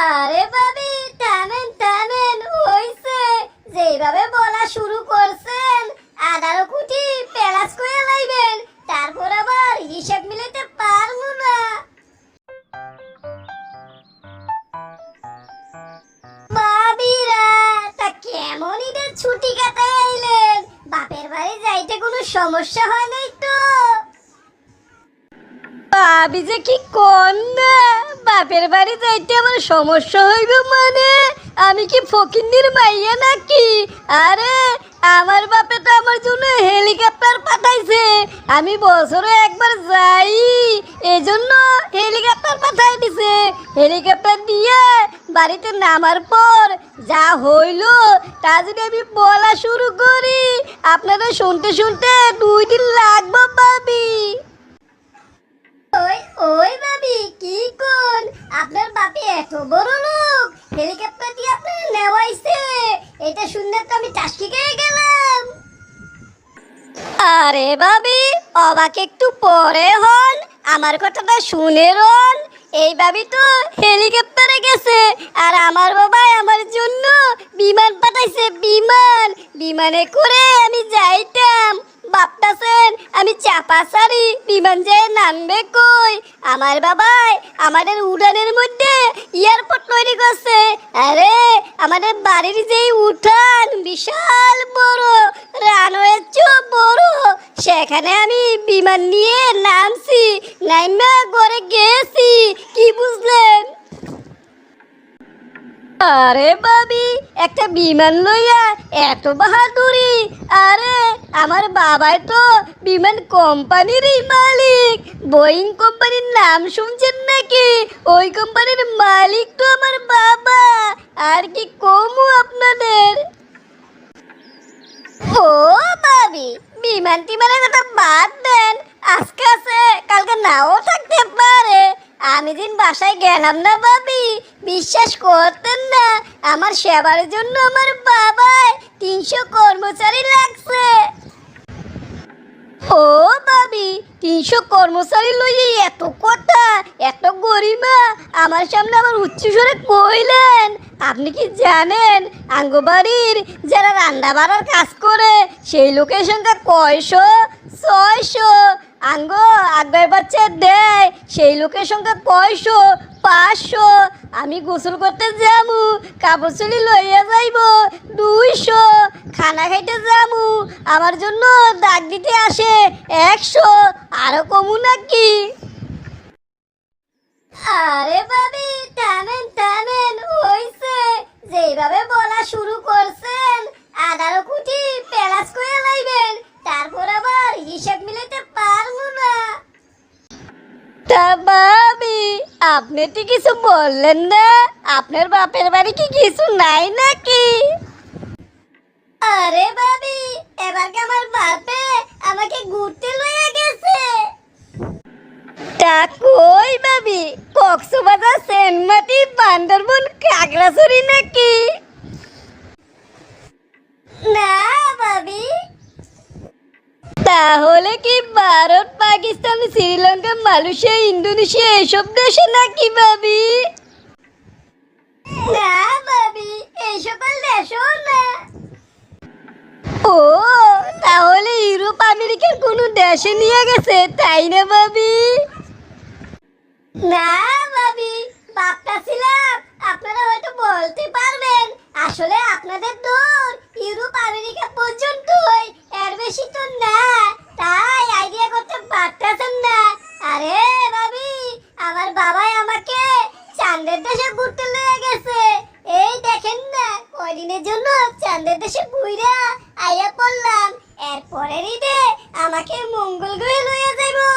আরে ভাবি থামেন থামেন হইছে। যেভাবে বলা শুরু করছেন, আঠারো কোটি প্যালাস করে লাইবেন, তারপর আবার হিসাব মিলাইতে পারব না। বাবিরা তা কেমন ঈদের ছুটি কাটায় আইলেন? বাপের বাড়ি যাইতে কোনো সমস্যা হয় নাই তো? ভাবি যে কি কোন না বাপের বাড়ি যাইতে আমার সমস্যা হইবে মানে? আমি কি ফকিন্দির মাইয়া নাকি? আরে, আমার বাপে তো আমার জন্য হেলিকপ্টার পাঠাইছে। আমি বছরে একবার যাই। এজন্য হেলিকপ্টার পাঠাই দিছে। হেলিকপ্টার দিয়ে বাড়িতে নামার পর যা হইল তা যদি আমি বলা শুরু করি, আপনারা শুনতে শুনতে দুই দিন লাগবে ভাবি। ওই ওই ভাবি, কি এত বড় লোক! হেলিকপ্টার দিয়ে আপনার নেওয়াইছে! এটা শুনলে তো আমি খেয়ে গেলাম! আরে ভাবি, অবাক একটু পরে হন। আমার কথাটা শুনে রন। এই ভাবি তো হেলিকপ্টারে গেছে। আর আমার বাবা আমার জন্য বিমান পাঠাইছে, বিমান! বিমানে করে চাপা বিমান যেয়ে নামবে কই? আমার বাবাই আমাদের উড়ানের মধ্যে এয়ারপোর্ট তৈরি করছে। আরে, আমাদের বাড়ির যেই উঠান বিশাল বড় রানওয়ের চেয়েও বড়, সেখানে আমি বিমান নিয়ে নামছি, নাইমা ঘরে গেছি, কি বুঝলেন? আরে বাবি, একটা বিমান লইয়া এত বাহাদুরি আরে, আমার বাবাই তো বিমান কোম্পানিরই মালিক। বোয়িং কোম্পানির নাম শুনছেন নাকি? ওই কোম্পানির মালিক তো আমার বাবা। আর কি কমু আপনাদের? ও, ভাবি, বিমান টিমানের কথা বাদ দেন। আজকে আছে, কালকে নাও থাকতে পারে। আমি দিন বাসায় গেলাম না, ভাবি বিশ্বাস করতেন না। আমার সেবার জন্য আমার বাবায় তিনশো কর্মচারী লাগছে। ও ভাবি, তিনশো কর্মচারী লইয়ে এত কথা, এত গরিমা, আমার সামনে আমার উচ্চস্বরে কইলেন। আপনি কি জানেন, আঙ্গবাড়ির যারা রান্না বাড়ার কাজ করে, সেই লোকের সংখ্যা কয়শো, ছয়শো? আঙ্গ আগের বাচ্চা দেয়, সেই লোকের সংখ্যা কয়শো? পাঁচশো। আমি গোসল করতে যাব, কাপড় চুলি লইয়া যাইব, দুইশো। খানা খাইতে যাব, আমার জন্য ডাক দিতে আসে একশো। আরও কমু নাকি? আরে ভাবি থামেন থামেন হইছে। যেভাবে বলা শুরু করছেন, আঠারো কোটি প্যালাস করে লাইবেন তারপর আবার হিসাব মিলাইতে পারব না তা ভাবি আপনি তো কিছু বললেন না। আপনার বাপের বাড়ি কি কিছু নাই নাকি? আরে ভাবি এবার আমার বাপে আমাকে ঘুরতে লইয়া গেছে? তা কই ভাবি কক্সবাজার সেনমাটি বান্দরবন কাগড়াছড়ি নাকি? না ভাবি তাহলে কি ভারত পাকিস্তান শ্রীলঙ্কা মালয়েশিয়া ইন্দোনেশিয়া এসব দেশে নাকি ভাবি? না ভাবি এই সকল দেশও না। ও তাহলে ইউরোপ আমেরিকার কোনো দেশে নিয়ে গেছে তাই না ভাবি? না ভাবি বাপটা ছিলাম আপনারা হয়তো বলতে পারবেন আসলে আপনাদের দূর ইউরোপ আমেরিকা পর্যন্তই এর বেশি তো না তাই আইডিয়া করতে পারতেছেন না আরে ভাবি আমার বাবাই আমাকে চাঁদের দেশে ঘুরতে লয়ে গেছে। এই দেখেন না, কয়দিনের জন্য চাঁদের দেশে ঘুরা আইয়া পড়লাম। এরপরের ঈদে আমাকে মঙ্গল গ্রহে লইয়া যাইবো।